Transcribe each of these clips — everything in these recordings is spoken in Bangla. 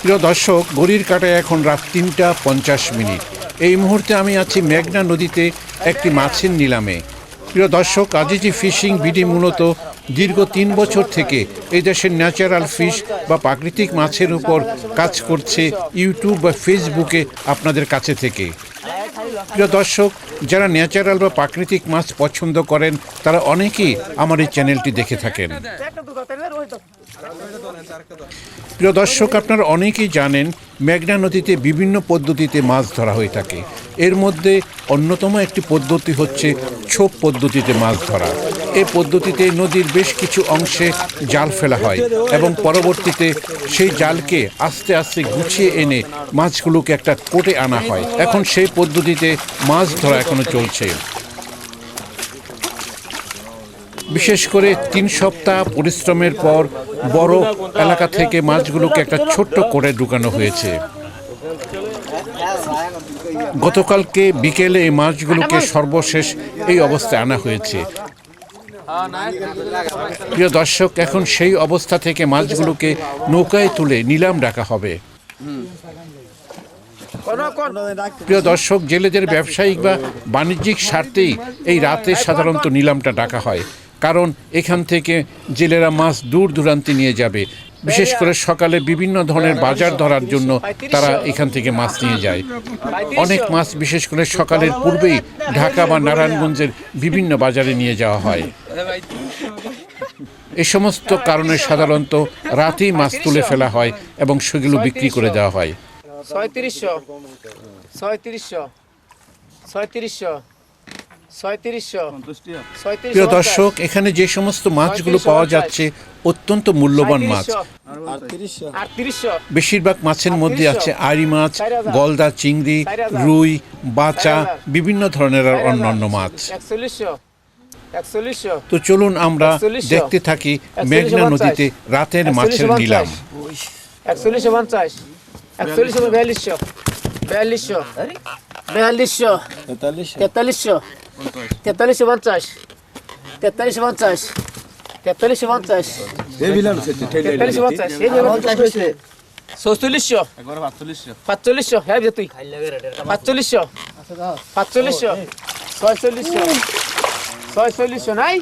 প্রিয় দর্শক গড়ির কাটায় এখন রাত তিনটা পঞ্চাশ মিনিট। এই মুহূর্তে আমি আছি মেঘনা নদীতে একটি মাছের নিলামে। প্রিয় দর্শক, আজিজি ফিশিং বিডি মূলত দীর্ঘ তিন বছর থেকে এই দেশের ন্যাচারাল ফিশ বা প্রাকৃতিক মাছের উপর কাজ করছে ইউটিউব বা ফেসবুকে আপনাদের কাছে থেকে। প্রিয় দর্শক, যারা ন্যাচারাল বা প্রাকৃতিক মাছ পছন্দ করেন, তারা অনেকেই আমার এই চ্যানেলটি দেখে থাকেন। প্রিয় দর্শক, আপনারা অনেকেই জানেন মেঘনা নদীতে বিভিন্ন পদ্ধতিতে মাছ ধরা হয়ে থাকে। এর মধ্যে অন্যতম একটি পদ্ধতি হচ্ছে ছোপ পদ্ধতিতে মাছ ধরা। এই পদ্ধতিতে নদীর বেশ কিছু অংশে জাল ফেলা হয় এবং পরবর্তীতে সেই জালকে আস্তে আস্তে গুছিয়ে এনে মাছগুলোকে একটা কোটে আনা হয়। এখন সেই পদ্ধতিতে মাছ ধরা এখনও চলছে। বিশেষ করে তিন সপ্তাহ পরিশ্রমের পর বড় এলাকা থেকে মাছগুলোকে একটা ছোট্ট করে ঢুকানো হয়েছে। গতকালকে বিকেলে এই মাছগুলোকে সর্বশেষ এই অবস্থায় আনা হয়েছে। প্রিয় দর্শক, এখন সেই অবস্থা থেকে মাছগুলোকে নৌকায় তুলে নিলাম ডাকা হবে। প্রিয় দর্শক, জেলেদের ব্যবসায়িক বা বাণিজ্যিক স্বার্থেই এই রাতে সাধারণত নিলামটা ডাকা হয়। কারণ এখান থেকে জেলেরা মাছ দূর দূরান্তে নিয়ে যাবে। বিশেষ করে সকালে বিভিন্ন ধরনের বাজার ধরার জন্য তারা এখান থেকে মাছ নিয়ে যায়। অনেক মাছ বিশেষ করে সকালের পূর্বেই ঢাকা বা নারায়ণগঞ্জের বিভিন্ন বাজারে নিয়ে যাওয়া হয়। এ সমস্ত কারণে সাধারণত রাতেই মাছ তুলে ফেলা হয় এবং সেগুলো বিক্রি করে দেওয়া হয়। ছয়ত্রিশশো ছয়ত্রিশশো ছয়ত্রিশশো প্রিয় দর্শক এখানে যে সমস্ত মাছগুলো পাওয়া যাচ্ছে অত্যন্ত মূল্যবান মাছ। বেশিরভাগ মাছের মধ্যে আছে আড়ি মাছ গলদা চিংড়ি রুই বাচা বিভিন্ন ধরনের আর অন্যান্য মাছ। তো চলুন আমরা দেখতে থাকি মেঘনা নদীতে রাতের মাছের নিলাম। একচল্লিশশো পঞ্চাশ। একচল্লিশশো বিয়াল্লিশশো। বিয়াল্লিশশো। বিয়াল্লিশশো তেতাল্লিশশো। তেতাল্লিশশো পঞ্চাশ। তেতাল্লিশশো পঞ্চাশ। তেতাল্লিশশো পঞ্চাশ। তেতাল্লিশশো পঞ্চাশ। এই যে চৌচল্লিশশো পাঁচচল্লিশশো হ্যাঁ তুই। পাঁচচল্লিশশো পাঁচচল্লিশশো ছয়চল্লিশশো। ছয়চল্লিশশো নাই?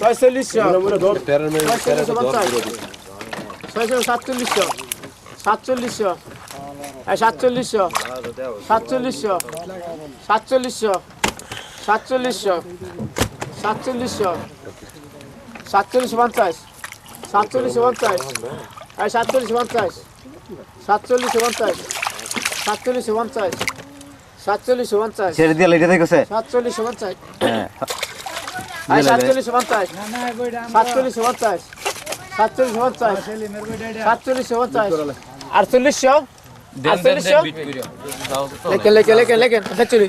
ছয়চল্লিশশো। ছয়শো সাতচল্লিশশো। সাতচল্লিশশো। এই সাতচল্লিশশো। সাতচল্লিশশো। সাতচল্লিশশো। সাতচল্লিশশো সাতচল্লিশশো সাতচল্লিশশো পঞ্চাশ সাতচল্লিশশো পঞ্চাশ এই সাতচল্লিশশো পঞ্চাশ সাতচল্লিশশো পঞ্চাশ সাতচল্লিশশো পঞ্চাশ সাতচল্লিশশো পঞ্চাশ ছেড়ে দিয়ে লেগে দেখছে সাতচল্লিশশো পঞ্চাশ এই সাতচল্লিশশো পঞ্চাশ সাতচল্লিশশো পঞ্চাশ সাতচল্লিশশো পঞ্চাশ সাতচল্লিশশো পঞ্চাশ আটচল্লিশশো লেখেন লেখেন লেখেন লেখেন চলি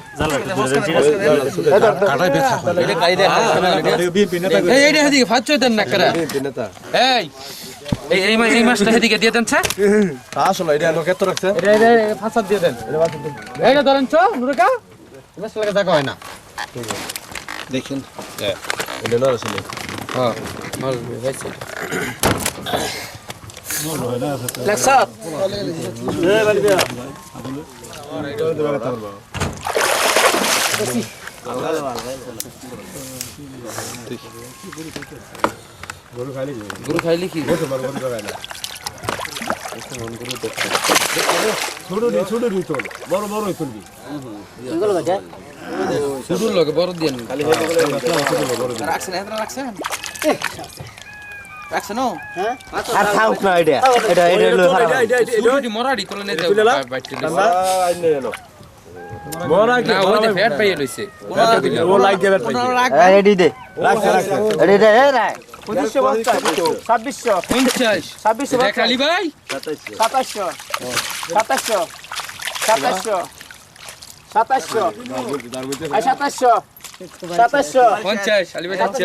এই এই মাছটা দিয়ে দেন স্যার আসলে এটা লোকে তো রাখছে এটা এটা ফাঁসাত দিয়ে দেন এইটা ধরেন চো নুরকা মাছ লাগা জায়গা হয় না এটা না হ্যাঁ মাছ হয়েছে লেখসাত গরু খাইলি কি শুরুর লগে বড় দিয়ে নিন রাখছেন এত রাখছেন রাখছেন ও আর থাক না এটা এটা এটা হলো শুরুটি মরাডি তোলে নে? যাও বাইতে না ওই যে ফ্যাট পাইয়ে লইছে। ও লাইক দেবে রেডি দে রেডি দে এ রাখ পঁচিশশো পঞ্চাশ। ছাব্বিশশো 50 ছাব্বিশশো ভাই সাতাশশো সাতাশশো সাতাশশো সাতাশশো এই সাতাশশো সাতাশশো 50 আলি ভাই যাচ্ছে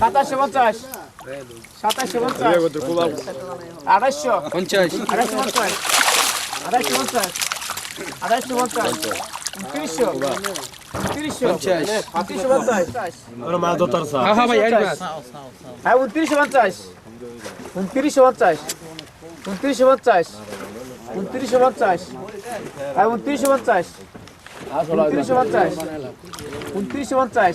সাতাশশো পঞ্চাশ। সাতাশশো পঞ্চাশ। আড়াইশো 50 আড়াইশো পঞ্চাশ। আড়াইশো পঞ্চাশ। আড়াইশো পঞ্চাশ। উনত্রিশশো উনত্রিশশো উনত্রিশশো পঞ্চাশ। হ্যাঁ হ্যাঁ ভাই মাছ হ্যাঁ উনত্রিশশো পঞ্চাশ। উনত্রিশশো পঞ্চাশ। উনত্রিশশো পঞ্চাশ। উনত্রিশশো পঞ্চাশ। হ্যাঁ উনত্রিশশো পঞ্চাশ। উনত্রিশশো পঞ্চাশ। উনত্রিশশো পঞ্চাশ।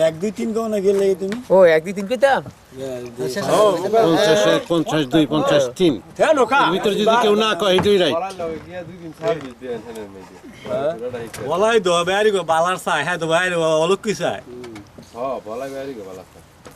এক দুই তিন না গেলে তুমি দুই যদি না কয় বলাই তো বেয়ারি গো, বালার চাই হ্যাঁ তো বাইরে অলক্ষী চাই। বলাই গো, বালার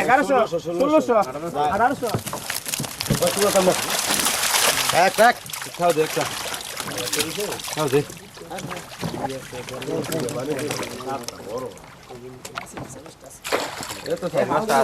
এগারোশো ষোলোশো আঠারোশো। এক এক। খাও দে একটা। খাও দে। এতো সব মাছটা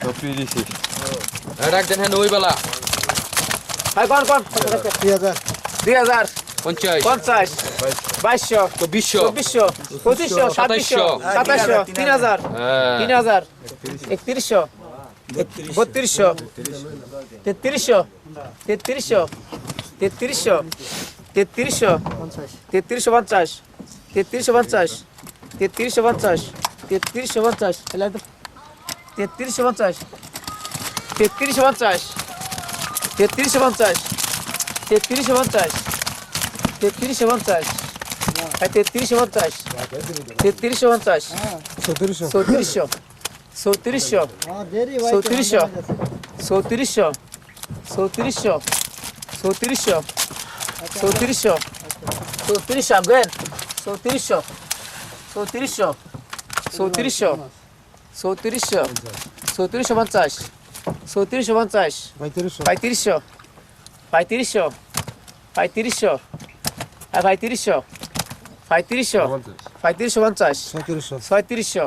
টপি দিছি রাখ দেন হ্যাঁ ওই বেলা হ্যাঁ কোন কোন 2000 2000 পঞ্চাশ। পঞ্চাশ। বাইশশো। চব্বিশশো। চব্বিশশো। পঁচিশশো সাতাইশশো। হ্যাঁ, সাতাশশো তিন হাজার হ্যাঁ। তিন হাজার একত্রিশশো বত্রিশশো তেত্রিশশো তেত্রিশশো তেত্রিশশো তেত্রিশশো তেত্রিশশো পঞ্চাশ তেত্রিশশো পঞ্চাশ তেত্রিশশো পঞ্চাশ তেত্রিশশো পঞ্চাশ তাহলে তেত্রিশশো পঞ্চাশ তেত্রিশশো পঞ্চাশ তেত্রিশশো পঞ্চাশ তেত্রিশশো পঞ্চাশ তেত্রিশশো পঞ্চাশ হ্যাঁ তেত্রিশশো পঞ্চাশ তেত্রিশশো পঞ্চাশ চৌত্রিশশো। চৌত্রিশশো। চৌত্রিশশো। চৌত্রিশশো। চৌত্রিশশো। চৌত্রিশশো। চৌত্রিশশো। চৌত্রিশশো। আফগান চৌত্রিশশো। চৌত্রিশশো। চৌত্রিশশো। চৌত্রিশশো। চৌত্রিশশো পঞ্চাশ চৌত্রিশশো পঞ্চাশ পঁয়ত্রিশশো। পঁয়ত্রিশশো। পঁয়ত্রিশশো। হ্যাঁ পঁয়ত্রিশশো পঁয়ত্রিশশো পঁয়ত্রিশশো পঞ্চাশ। ছয়ত্রিশশো।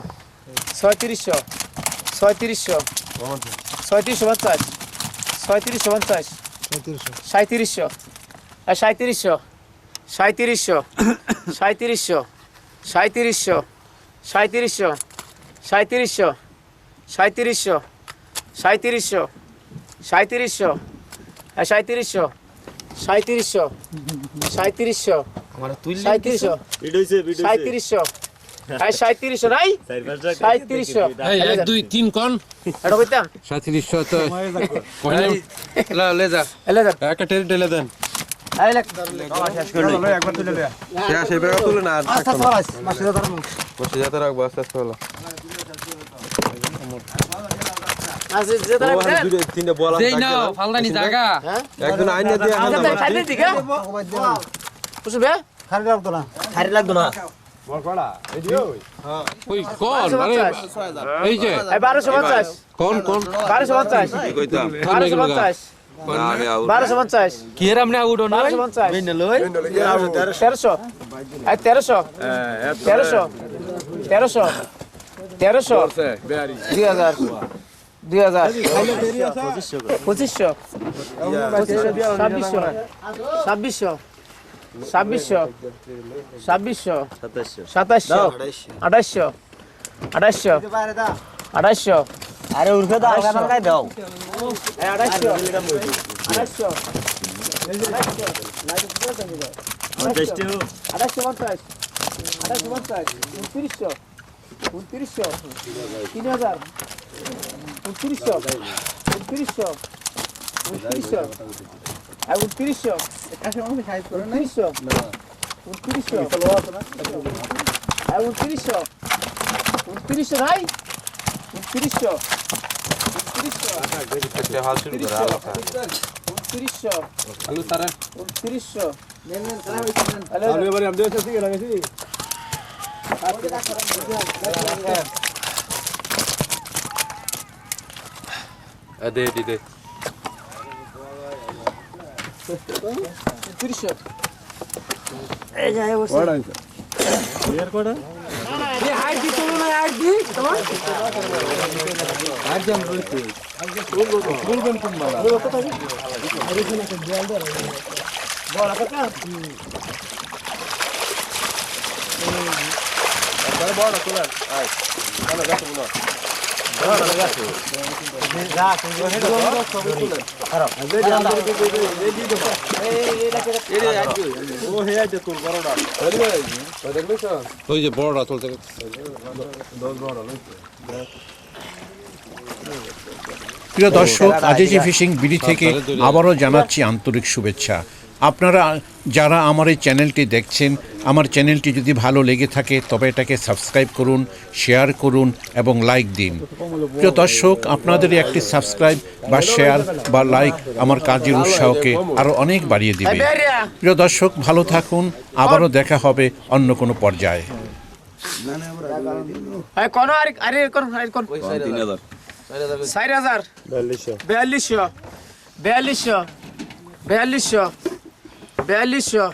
ছয়ত্রিশশো। ছয়ত্রিশশো। ছয়ত্রিশশো। পঞ্চাশ। ছয়ত্রিশশো পঞ্চাশ। সাঁত্রিশশো আর সাঁত্রিশশো সাঁত্রিশশো সাঁত্রিশশো সাঁত্রিশশো সাঁত্রিশশো সাঁত্রিশশো সাঁত্রিশশো সাঁত্রিশশো সাঁত্রিশশো আর সাঁত্রিশশো সাঁত্রিশশো সাঁত্রিশশো সাঁত্রিশশো সাঁত্রিশশো শেষ এবার তুলে না আস্তে আস্তে রাখব আস্তে আস্তে বারোশো পঞ্চাশ। কোন কোন বারোশো পঞ্চাশ। বারোশো পঞ্চাশ। বারোশো পঞ্চাশ। কি উড়ো না বারোশো পঞ্চাশ। তেরোশো। এই তেরোশো। তেরোশো। তেরোশো। তেরোশো। দুই হাজার। দুই হাজার। পঁচিশশো ছাব্বিশশো ছাব্বিশশো। ছাব্বিশশো। ছাব্বিশশো। সাতাশশো। আঠাশশো। আঠাশশো। আঠাশশো। আরে উর্ফে দাও কারণ কাই দাও। আঠাশশো। আঠাশশো। আঠাশশো পঞ্চাশ। আঠাশশো পঞ্চাশ। উনত্রিশশো। উনত্রিশশো। তিন হাজার। উনত্রিশশো উনত্রিশশো উনত্রিশশো আর উনত্রিশশো উনত্রিশশো উনত্রিশশো আর উনত্রিশশো উনত্রিশশো নাই উনত্রিশশো উনত্রিশশো উনত্রিশশো উনত্রিশশো দে দি দে বড় কথা Agora bora, Tulano. Vai. Vai, vai, Tulano. ওই যে বড়টা তুলতে প্রিয় দর্শক আজিজি ফিশিং বিডি থেকে আবারও জানাচ্ছি আন্তরিক শুভেচ্ছা। আপনারা যারা আমার এই চ্যানেলটি দেখছেন আমার চ্যানেলটি যদি ভালো লেগে থাকে তবে এটাকে সাবস্ক্রাইব করুন শেয়ার করুন এবং লাইক দিন। প্রিয় দর্শক আপনাদের একটি সাবস্ক্রাইব বা শেয়ার বা লাইক আমার কাজের উৎসাহকে আরও অনেক বাড়িয়ে দিবে। প্রিয় দর্শক ভালো থাকুন আবারও দেখা হবে অন্য কোনো পর্যায়ে। আরে কোন আরে আরে কোন কোন। বিয়াল্লিশশো।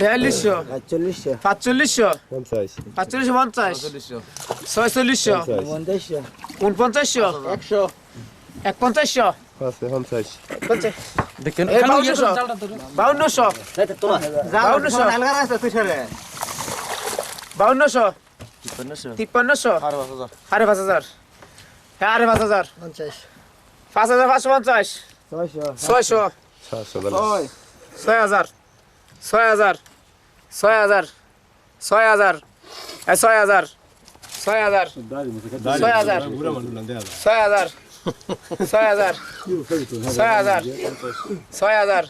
বিয়াল্লিশশো। চল্লিশশো পাঁচচল্লিশশো পাঁচচল্লিশশো পঞ্চাশ? ছয়চল্লিশশো? পঞ্চাশশো উনপঞ্চাশশো? একশো। এক পঞ্চাশশো পঞ্চাশ। দেখেন এই বাউন্নশো। বাউন্নশো। বাউন্নশো। তিপ্পান্নশো। সাড়ে পাঁচ হাজার। হ্যাঁ আড়ে পাঁচ হাজার। পাঁচ হাজার পাঁচশো পঞ্চাশ। ছয়শো। ছয়শো। ছয় হাজার। ছয় হাজার ছয় হাজার ছয় হাজার ছয় হাজার ছয় হাজার ছয় হাজার ছয় হাজার ছয় হাজার ছয় হাজার ছয় হাজার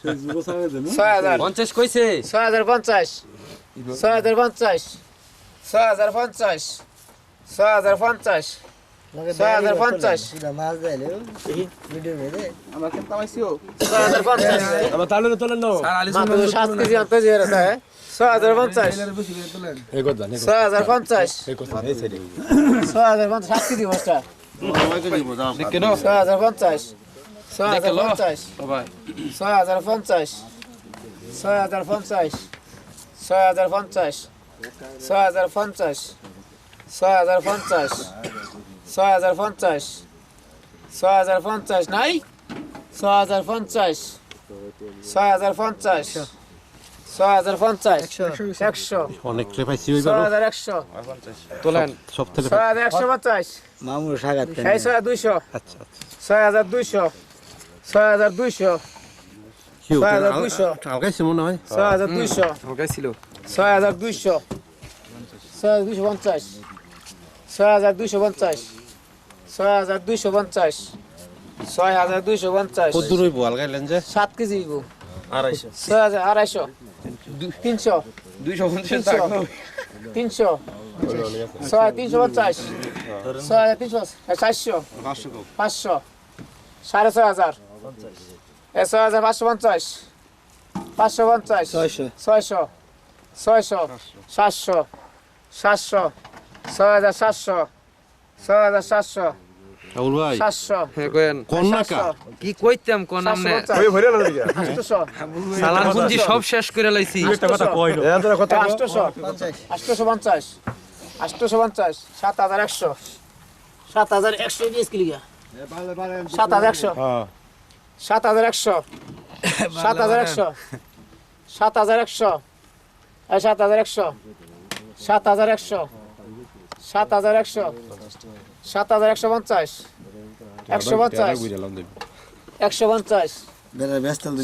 ছয় হাজার পঞ্চাশ কইছে ছয় হাজার পঞ্চাশ ছয় হাজার পঞ্চাশ ছয় হাজার পঞ্চাশ ছয় হাজার পঞ্চাশ ছয় হাজার পঞ্চাশ মাছ দেয় ভিডিও মেরে ছয় হাজার পঞ্চাশ মাত্র সাত কেজি আনতে যে হ্যাঁ ছয় হাজার পঞ্চাশ ছয় হাজার পঞ্চাশ ছয় হাজার পঞ্চাশ সাত কেজি মাছটা দেখেন ছয় হাজার পঞ্চাশ ছয় হাজার দেখে লো। পঞ্চাশ সবাই ছয় হাজার পঞ্চাশ ছয় হাজার পঞ্চাশ ছয় হাজার পঞ্চাশ ছয় হাজার পঞ্চাশ ছয় হাজার পঞ্চাশ ছয় হাজার পঞ্চাশ ছয় হাজার পঞ্চাশ নাই ছয় হাজার পঞ্চাশ ছয় হাজার পঞ্চাশ ছয় হাজার পঞ্চাশ একশো অনেক পাইছি ছয় হাজার একশো তোলেন সব থেকে ছয় হাজার একশো পঞ্চাশ মামুর সাগাত এই ছয় দুইশো আচ্ছা আচ্ছা ছয় হাজার দুইশো ছয় হাজার দুইশো ছয় হাজার দুইশো আলগাইছে মনে হয় ছয় হাজার দুইশো ছিল ছয় হাজার দুইশো ছয় হাজার দুইশো পঞ্চাশ ছয় হাজার দুইশো পঞ্চাশ ছয় হাজার দুইশো পঞ্চাশ। ছয় হাজার দুইশো পঞ্চাশ। কত দূর হইব আলগাইলেন যে? সাত কেজি গো ছয় হাজার আড়াইশো। তিনশো। দুইশো পঞ্চাশ তিনশো। ছয় তিনশো পঞ্চাশ। ছয় হাজার তিনশো চারশো। পাঁচশো সাড়ে ছয় হাজার। ছয় হাজার পাঁচশো পঞ্চাশ। পাঁচশো পঞ্চাশ। ছয়শো। ছয়শো। ছয়শো। সাতশো। সাতশো। ছয় হাজার সাতশো। ছয় হাজার সাতশো। রাহুল ভাই 700 হ্যাঁ কইেন। কোন নাকা কি কইতাম কোন আমনে ওই ভরে না দিয়া 800 সালান পুঁজি সব শেষ করে লাইছি। একটা কথা কই না এত কথা 800 850 850 7100 7100 দিয়ে কি লিগা? 7100 হ্যাঁ। 7100 7100 7100 7100 7100 সাত হাজার একশো পঞ্চাশ। একশো পঞ্চাশ। একশো পঞ্চাশ।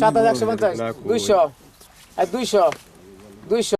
সাত হাজার একশো পঞ্চাশ। দুইশো। দুইশো। দুইশো।